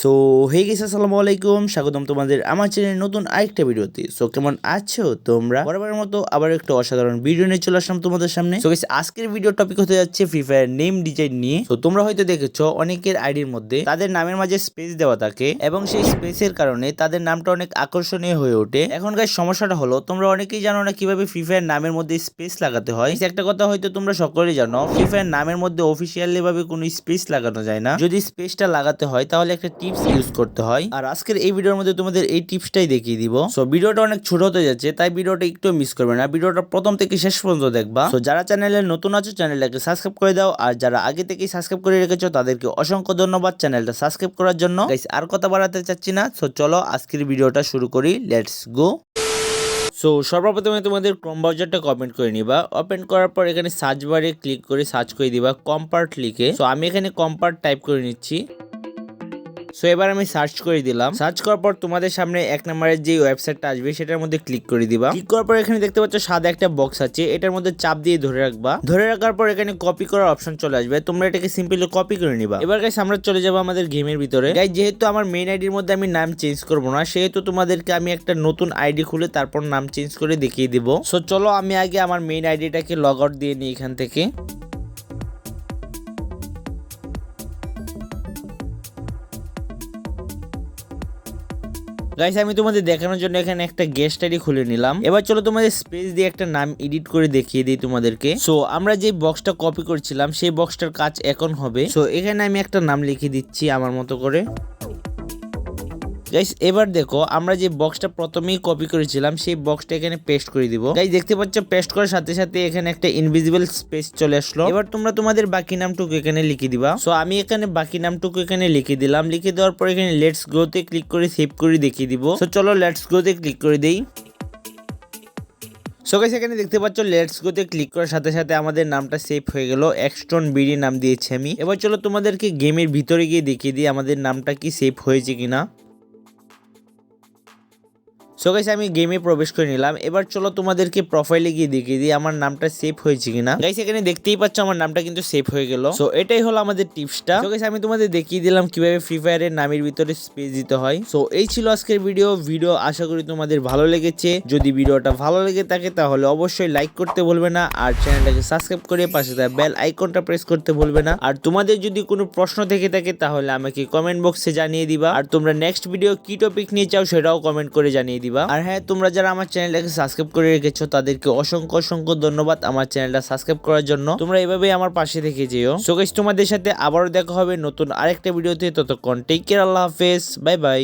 So hey guess আসসালামু আলাইকুম। স্বাগতম তোমাদের আমার চ্যানেলের নতুন আরেকটা ভিডিওতে সো কেমন আছো তোমরা? বরাবরের মতো আবার একটা অসাধারণ ভিডিও নিয়ে চলে আসলাম তোমাদের সামনে। সো গেস আজকের ভিডিও টপিক হতে যাচ্ছে ফ্রি ফায়ার নেম ডিজাইন নিয়ে। তো তোমরা হয়তো দেখেছ অনেকের আইডির মধ্যে তাদের নামের মাঝে স্পেস দেওয়া থাকে এবং সেই স্পেসের কারণে তাদের নামটা অনেক আকর্ষণীয় হয়ে ওঠে। এখনকার সমস্যাটা হলো, তোমরা অনেকেই জানো না কীভাবে ফ্রি ফায়ার নামের মধ্যে স্পেস লাগাতে হয়। একটা কথা হয়তো তোমরা সকলেই জানো ফ্রি ফায়ার নামের মধ্যে অফিসিয়ালি ভাবে কোনো স্পেস লাগানো যায় না। যদি স্পেসটা লাগাতে হয়, তাহলে একটা টিপস ইউজ করতে হয়। আর আজকের এই ভিডিওর মধ্যে তোমাদের এই টিপসটাই দেখিয়ে দিব। সো ভিডিওটা অনেক ছোট হতে যাচ্ছে, তাই ভিডিওটা একটু মিস করবে না। ভিডিওটা প্রথম থেকে শেষ পর্যন্ত দেখবা। তো যারা চ্যানেলে নতুন আছো চ্যানেলটাকে সাবস্ক্রাইব করে দাও। আর যারা আগে থেকেই সাবস্ক্রাইব করে রেখেছো, তাদেরকে অসংখ্য ধন্যবাদ চ্যানেলটা সাবস্ক্রাইব করার জন্য। আর কথা বাড়াতে চাচ্ছি না। সো চলো আজকের ভিডিওটা শুরু করি। লেটস গো সো সর্বপ্রথমে তোমাদের ক্রোম ব্রাউজারটা কমেন্ট করে নিবা। ওপেন করার পর এখানে সার্চ বারে ক্লিক করে সার্চ করে দিবা। কম্পার্ট লিখে। সো আমি এখানে কম্পার্ট টাইপ করে নিচ্ছি। সো এবার আমি সার্চ করে দিলাম। সার্চ করার পর তোমাদের সামনে এক নম্বরের যে ওয়েবসাইটটা আসবে, সেটার মধ্যে ক্লিক করে দিবা। ক্লিক করার পর এখানে দেখতে পাচ্ছ সাদা একটা বক্স আছে। এটার মধ্যে চাপ দিয়ে ধরে রাখবা। ধরে রাখার পর এখানে কপি করার অপশন চলে আসবে। তোমরা এটাকে সিম্পলি কপি করে নিবা। এবার গাইস আমরা চলে যাব আমাদের গেমের ভিতরে। গাইস যেহেতু আমার মেইন আইডির মধ্যে আমি নাম চেঞ্জ করব না, সেহেতু তোমাদেরকে আমি একটা নতুন আইডি খুলে তারপর নাম চেঞ্জ করে দেখিয়ে দিব। সো চলো আমি আগে আমার মেইন আইডিটাকে লগ আউট দিয়ে নিই এখান থেকে। গাইস আমি তোমাদের দেখানোর জন্য এখানে একটা গেস্ট আইডি খুলে নিলাম। এবার চলো তোমাদের স্পেস দিয়ে একটা নাম এডিট করে দেখিয়ে দিই তোমাদেরকে। সো আমরা যে বক্সটা কপি করছিলাম, সেই বক্সটার কাজ এখন হবে। সো এখানে আমি একটা নাম লিখে দিচ্ছি আমার মতো করে। গাইস এবার দেখো, আমরা যে বক্সটা প্রথমেই কপি করেছিলাম, সেই বক্সটা এখানে পেস্ট করে দিব। গাইস দেখতে পাচ্ছ পেস্ট করার সাথে সাথে এখানে একটা ইনভিজিবল স্পেস চলে আসলো। এবার তোমরা তোমাদের বাকি নামটুকু এখানে লিখে দিবা। সো আমি এখানে বাকি নামটুকু এখানে লিখে দিলাম। লিখে দেওয়ার পর এখানে লেটস গ্রোতে ক্লিক করে সেভ করে দেখিয়ে দিব। সো চলো লেটস গ্রোতে ক্লিক করে দেই। সো গাইস এখানে দেখতে পাচ্ছ লেটস গোতে ক্লিক করার সাথে সাথে আমাদের নামটা সেভ হয়ে গেল। এক্সটন বিডি নাম দিয়েছি আমি। এবার চলো তোমাদেরকে গেমের ভিতরে গিয়ে দেখিয়ে দিই আমাদের নামটা কি সেভ হয়েছে কিনা। সো গাইস আমি গেমে প্রবেশ করে নিলাম। এবার চলো তোমাদেরকে প্রোফাইলে গিয়ে দেখিয়ে দিই আমার নামটা সেভ হয়েছে কিনা। গাইস এখানে দেখতেই পাচ্ছ আমার নামটা কিন্তু সেভ হয়ে গেল। সো এটাই হলো আমাদের টিপসটা সো গাইস আমি তোমাদের দেখিয়ে দিলাম কীভাবে ফ্রি ফায়ারের নামের ভিতরে স্পেস দিতে হয়। সো এই ছিল আজকের ভিডিও ভিডিও আশা করি তোমাদের ভালো লেগেছে। যদি ভিডিওটা ভালো লেগে থাকে, তাহলে অবশ্যই লাইক করতে ভুলবে না। আর চ্যানেলটাকে সাবস্ক্রাইব করে পাশে থাকা বেল আইকনটা প্রেস করতে ভুলবে না। আর তোমাদের যদি কোনো প্রশ্ন থেকে থাকে, তাহলে আমাকে কমেন্ট বক্সে জানিয়ে দিবা। আর তোমরা নেক্সট ভিডিও কি টপিক নিয়ে চাও, সেটাও কমেন্ট করে জানিয়ে দিবা। আর হ্যাঁ তোমরা যারা আমার চ্যানেলটাকে সাবস্ক্রাইব করে রেখেছো, তাদেরকে অসংখ্য অসংখ্য ধন্যবাদ আমার চ্যানেলটা সাবস্ক্রাইব করার জন্য। তোমরা এভাবেই আমার পাশে থেকে যেও। সো গাইস তোমাদের সাথে আবারও দেখা হবে নতুন আরেকটা ভিডিওতে ততক্ষণ টেক কেয়ার আল্লাহ হাফেজ। Bye bye